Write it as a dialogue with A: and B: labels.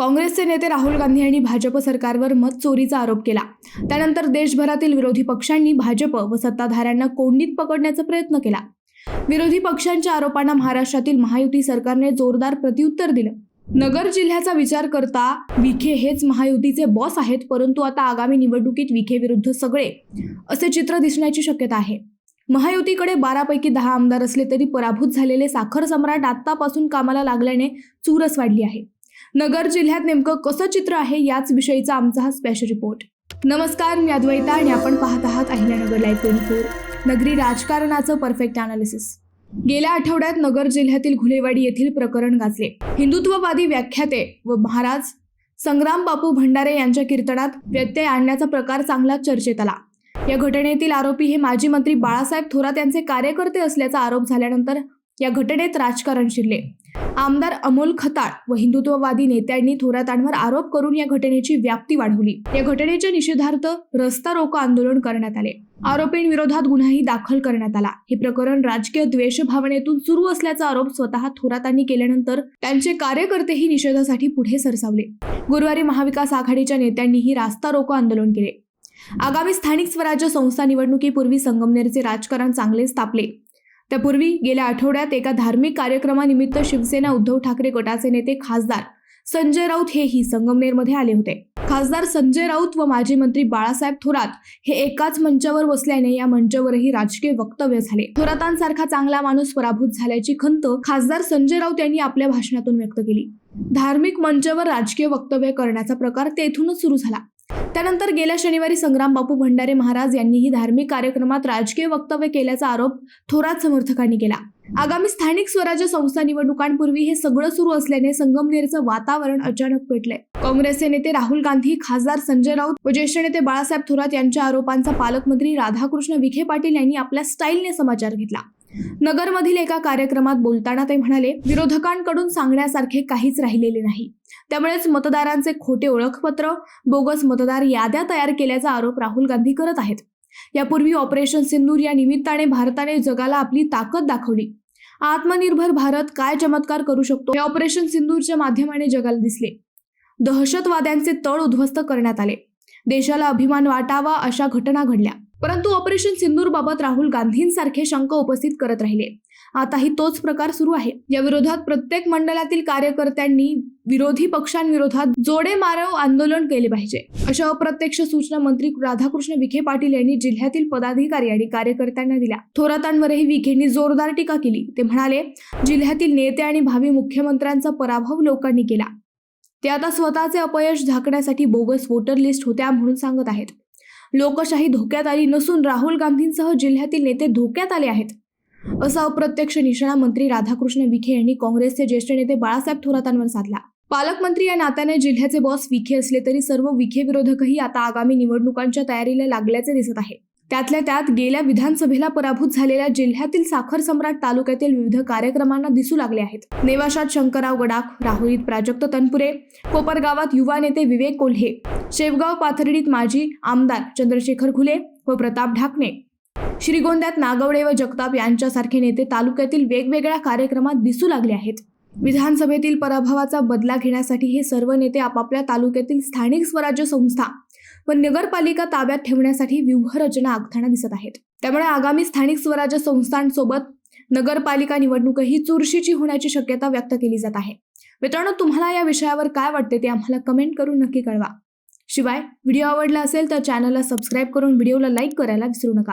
A: काँग्रेसचे नेते राहुल गांधी यांनी भाजप सरकारवर मत चोरीचा आरोप केला. त्यानंतर देशभरातील विरोधी पक्षांनी भाजप व सत्ताधाऱ्यांना कोंडीत पकडण्याचा प्रयत्न केला. विरोधी पक्षांच्या आरोपांना महाराष्ट्रातील महायुती सरकारने जोरदार प्रत्युत्तर दिलं. नगर जिल्ह्याचा विचार करता विखे हेच महायुतीचे बॉस आहेत परंतु आता आगामी निवडणुकीत विखे विरुद्ध सगळे असे चित्र दिसण्याची शक्यता आहे. महायुतीकडे बारापैकी दहा आमदार असले तरी पराभूत झालेले साखर सम्राट आत्तापासून कामाला लागल्याने चूरस वाढली आहे. नगर जिल्ह्यात नेमकं कसं चित्र आहे याच विषयीचा आमचा हा स्पेशल रिपोर्ट नमस्कार मी अद्वैता आणि आपण पाहत आहात अहिल्यानगर लाईव्ह ट्वेंटी फोर नगरी राजकारणाचं परफेक्ट अनालिसिस गेल्या आठवड्यात नगर जिल्ह्यातील घुलेवाडी येथील प्रकरण गाजले. हिंदुत्ववादी व्याख्याते व महाराज संग्राम बापू भंडारे यांच्या कीर्तनात व्यत्यय आणण्याचा प्रकार चांगला चर्चेत आला. या घटनेतील आरोपी हे माजी मंत्री बाळासाहेब थोरात यांचे कार्यकर्ते असल्याचा आरोप झाल्यानंतर या घटनेत राजकारण शिरले. आमदार अमोल खताळ व हिंदुत्ववादी नेत्यांनी थोरातांवर आरोप करून या घटनेची व्याप्ती वाढवली. या घटनेच्या निषेधार्थ रस्ता रोको आंदोलन करण्यात आले. आरोपींविरोधात गुन्हाही दाखल करण्यात आला. हे प्रकरण राजकीय द्वेष भावनेतून सुरू असल्याचा आरोप स्वतः थोरातांनी केल्यानंतर त्यांचे कार्यकर्तेही निषेधासाठी पुढे सरसावले. गुरुवारी महाविकास आघाडीच्या नेत्यांनीही रास्ता रोको आंदोलन केले. आगामी स्थानिक स्वराज्य संस्था निवडणुकीपूर्वी संगमनेरचे राजकारण चांगलेच तापले. त्यापूर्वी गेल्या आठवड्यात एका धार्मिक कार्यक्रमानिमित्त शिवसेना उद्धव ठाकरे गटाचे नेते खासदार संजय राऊत हेही संगमनेरमध्ये आले होते. खासदार संजय राऊत व माजी मंत्री बाळासाहेब थोरात हे एकाच मंचावर बसल्याने या मंचावरही राजकीय वक्तव्य झाले. थोरातांसारखा चांगला माणूस पराभूत झाल्याची खंत खासदार संजय राऊत यांनी आपल्या भाषणातून व्यक्त केली. धार्मिक मंचावर राजकीय वक्तव्य करण्याचा प्रकार तेथूनच सुरू झाला. त्यानंतर गेल्या शनिवारी संग्राम बापू भंडारे महाराज यांनीही धार्मिक कार्यक्रमात राजकीय वक्तव्य केल्याचा आरोप थोरात समर्थकांनी केला. आगामी स्थानिक स्वराज्य संस्था निवडणुकांपूर्वी हे सगळं सुरू असल्याने संगमनेरचं वातावरण अचानक पेटलंय. काँग्रेसचे नेते राहुल गांधी खासदार संजय राऊत व ज्येष्ठ नेते बाळासाहेब थोरात यांच्या आरोपांचा पालकमंत्री राधाकृष्ण विखे पाटील यांनी आपल्या स्टाईलने समाचार घेतला. नगरमधील एका कार्यक्रमात बोलताना ते म्हणाले विरोधकांकडून सांगण्यासारखे काहीच राहिलेले नाही. त्यामुळेच मतदारांचे खोटे ओळखपत्र बोगस मतदार याद्या तयार केल्याचा आरोप राहुल गांधी करत आहेत. यापूर्वी ऑपरेशन सिंदूर या निमित्ताने भारताने जगाला आपली ताकद दाखवली. आत्मनिर्भर भारत काय चमत्कार करू शकतो? हे ऑपरेशन सिंदूरच्या माध्यमाने जगाला दिसले. दहशतवाद्यांचे तळ उद्ध्वस्त करण्यात आले. देशाला अभिमान वाटावा अशा घटना घडल्या. परंतु ऑपरेशन सिंदूर बाबत राहुल गांधींसारखे शंका उपस्थित करत राहिले. आताही तोच प्रकार सुरू आहे. या विरोधात प्रत्येक मंडळातील कार्यकर्त्यांनी विरोधी पक्षांविरोधात जोडे मारव आंदोलन केले पाहिजे. अशा अप्रत्यक्ष सूचना मंत्री राधाकृष्ण विखे पाटील यांनी जिल्ह्यातील पदाधिकारी आणि कार्यकर्त्यांना दिल्या. थोरातांवरही विखेंनी जोरदार टीका केली. ते म्हणाले जिल्ह्यातील नेते आणि भावी मुख्यमंत्र्यांचा पराभव लोकांनी केला. ते आता स्वतःचे अपयश झाकण्यासाठी बोगस वोटर लिस्ट होत्या म्हणून सांगत आहेत. लोकशाही धोक्यात आली नसून राहुल गांधींसह जिल्ह्यातील नेते धोक्यात आले आहेत. असा अप्रत्यक्ष निशाणा मंत्री राधाकृष्ण विखे यांनी काँग्रेसचे ज्येष्ठ नेते बाळासाहेब थोरातांवर साधला. पालकमंत्री या नात्याने जिल्ह्याचे बॉस विखे असले तरी सर्व विखे विरोधकही आता आगामी निवडणुकांच्या तयारीला लागल्याचे दिसत आहे. त्यातल्या त्यात गेल्या विधानसभेला पराभूत झालेल्या जिल्ह्यातील साखर सम्राट तालुक्यातील विविध कार्यक्रमांना दिसू लागले आहेत. नेवाशात शंकरराव गडाख राहुरीत प्राजक्त तनपुरे कोपरगावात युवा नेते विवेक कोल्हे शेवगाव पाथर्डीत माजी आमदार चंद्रशेखर खुले व प्रताप ढाकणे. श्रीगोंद्यात नागवडे व जगताप यांच्यासारखे नेते तालुक्यातील वेगवेगळ्या कार्यक्रमात दिसू लागले आहेत. विधानसभेतील पराभवाचा बदला घेण्यासाठी हे सर्व नेते आपापल्या तालुक्यातील स्थानिक स्वराज्य संस्था व नगरपालिका ताब्यात ठेवण्यासाठी व्यूहरचना आखताना दिसत आहेत. त्यामुळे आगामी स्थानिक स्वराज्य संस्थांसोबत नगरपालिका निवडणूकही चुरशीची होण्याची शक्यता व्यक्त केली जात आहे. मित्रांनो तुम्हाला या विषयावर काय वाटते ते आम्हाला कमेंट करून नक्की कळवा. शिवाय व्हिडिओ आवडला असेल तर चॅनलला सबस्क्राईब करून व्हिडिओला लाईक करायला विसरू नका.